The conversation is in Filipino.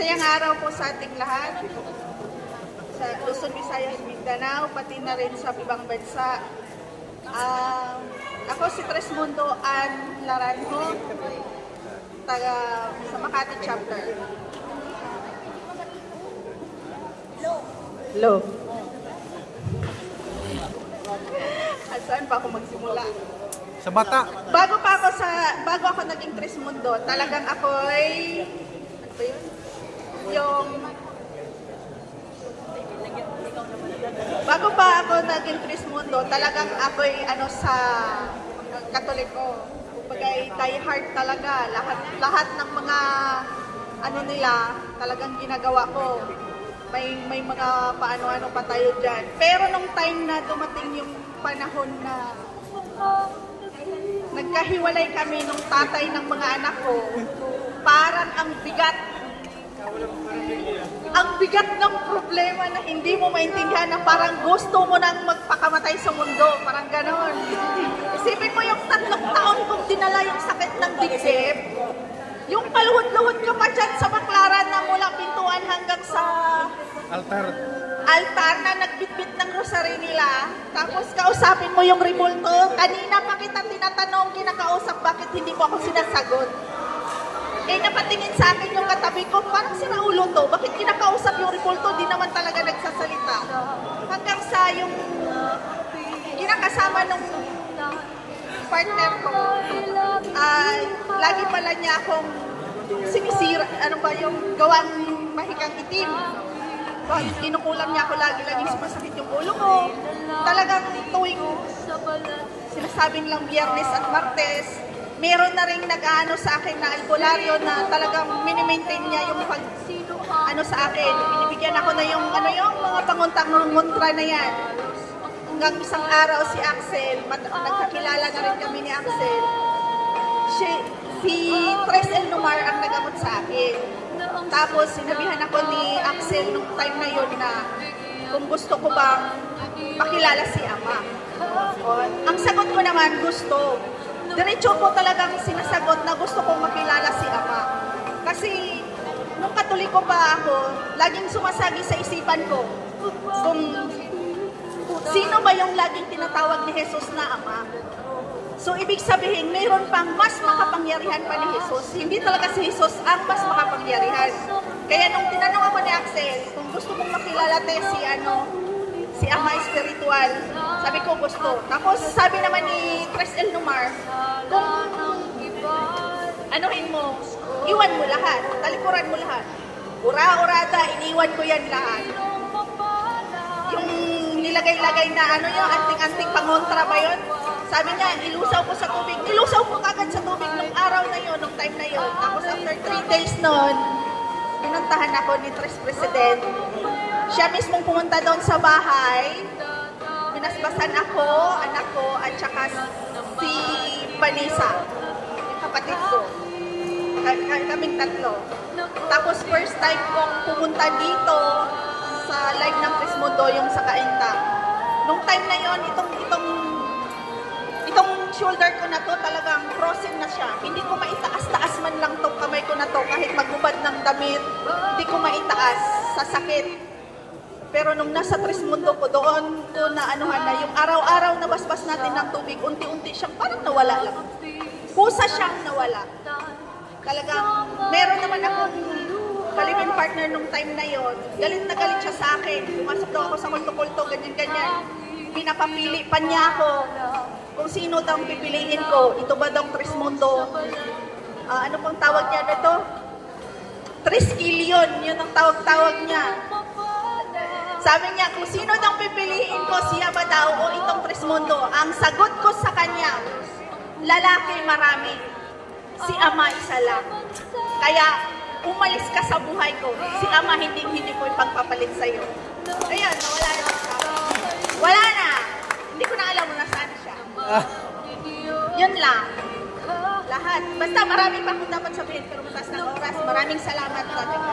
Masayang araw po sa ating lahat. Sa Luzon, Visayas, Mindanao, pati na rin sa ibang bansa. Ah, ako si Tresmundo Ann Laranjo, taga sa Makati chapter. Hello. At saan pa ako magsimula? Sa bata. Bago pa ako sa bago ako naging Tresmundo, talagang ako ay ano ba yun? Yung Bago pa ako naging Tresmundo, talagang ako ay ano sa Katoliko. Kumbaga ay die hard talaga. Lahat lahat ng mga ano nila, talagang ginagawa ko. May may mga paano-ano pa tayo diyan. Pero nung time na dumating yung panahon na nagkahiwalay kami nung tatay ng mga anak ko, parang ang bigat. Ang bigat ng problema na hindi mo maintindihan na parang gusto mo nang magpakamatay sa mundo. Parang ganon. Isipin mo yung tatlong taon kong dinala yung sakit ng dibdib. Yung paluhod-luhod ka pa dyan sa baklaran na mula pintuan hanggang sa Altar. altar na nagbitbit ng rosary nila, tapos kausapin mo yung rebulto, kanina pa kita tinatanong, kinakausap, bakit hindi mo ako sinasagot? Eh, napatingin sa akin yung katabi ko, parang sira ulo to, bakit kinakausap yung rebulto, di naman talaga nagsasalita. Hanggang sa yung kinakasama nung partner ko, ay lagi pala niya akong sinisira, ano ba yung gawang mahikang itim. Kinukulam niya ako lagi, laging sumasakit yung ulo ko. Talagang tuwing sinasabing lang biyernes at martes, meron na rin nag-ano sa akin na albularyo na talagang minimaintain niya yung pag ano sa akin. Binibigyan ako na yung ano yung mga panguntang ng muntra na yan. Hanggang isang araw si Axel, nagkakilala na rin kami ni Axel. Si, si Tres El Numar ang nagamot sa akin. Tapos sinabihan ako ni Axel nung time na yun na kung gusto ko bang makilala si Ama. Ang sagot ko naman, gusto. Diretso ko talagang sinasagot na gusto kong makilala si Ama. Kasi nung katoliko pa ako, laging sumasagi sa isipan ko kung sino ba yung laging tinatawag ni Jesus na Ama. So, ibig sabihin, mayroon pang mas makapangyarihan pa ni Jesus. Hindi talaga si Jesus ang mas makapangyarihan. Kaya nung tinanong ako ni Axel, kung gusto mong makilala te si ano, si Ama Espiritual, sabi ko gusto. Tapos sabi naman ni Tres El Numar, kung anuhin mo, iwan mo lahat, talikuran mo lahat. Ura-urada, iniwan ko yan lahat. Yung nilagay-lagay na ano yung anting-anting pangontra ba yun? Sabi niya, ilusaw ko sa tubig. Ilusaw ko kagad sa tubig nung araw na yon, nung time na yon. Tapos after three days nun, pinuntahan ako ni Tres President. Siya mismong pumunta doon sa bahay. Pinasbasan ako, anak ko, at saka si Vanessa, yung kapatid ko. Ka- ka- Kaming tatlo. Tapos first time kong pumunta dito sa live ng Crismundo, yung sa Kainta. Nung time na yon, itong itong itong shoulder ko na to talagang crossing na siya. Hindi ko maitaas-taas man lang tong kamay ko na to kahit maghubad ng damit. Hindi ko maitaas sa sakit. Pero nung nasa Trismundo ko, doon ko na anuhan na yung araw-araw na basbas natin ng tubig, unti-unti siyang parang nawala lang. Kusa siyang nawala. Talagang meron naman akong kalibin partner nung time na yon. Galit na galit siya sa akin. Pumasok daw ako sa kulto-kulto, ganyan-ganyan. Pinapapili pa niya ako kung sino daw ang pipiliin ko. Ito ba daw Trismundo? Ah, ano pang tawag niya nito? Triskillion, yun ang tawag-tawag niya. Sabi niya, kung sino daw pipiliin ko, siya ba daw o itong Trismundo? Ang sagot ko sa kanya, lalaki marami, si Ama isa lang. Kaya, umalis ka sa buhay ko. Si Ama hindi hindi ko ipagpapalit sa iyo. Ayan, nawala na siya. Wala na. Hindi ko na alam kung nasaan siya. Yun lang. Lahat. Basta marami pa akong dapat sabihin pero mataas ng oras. Maraming salamat sa ating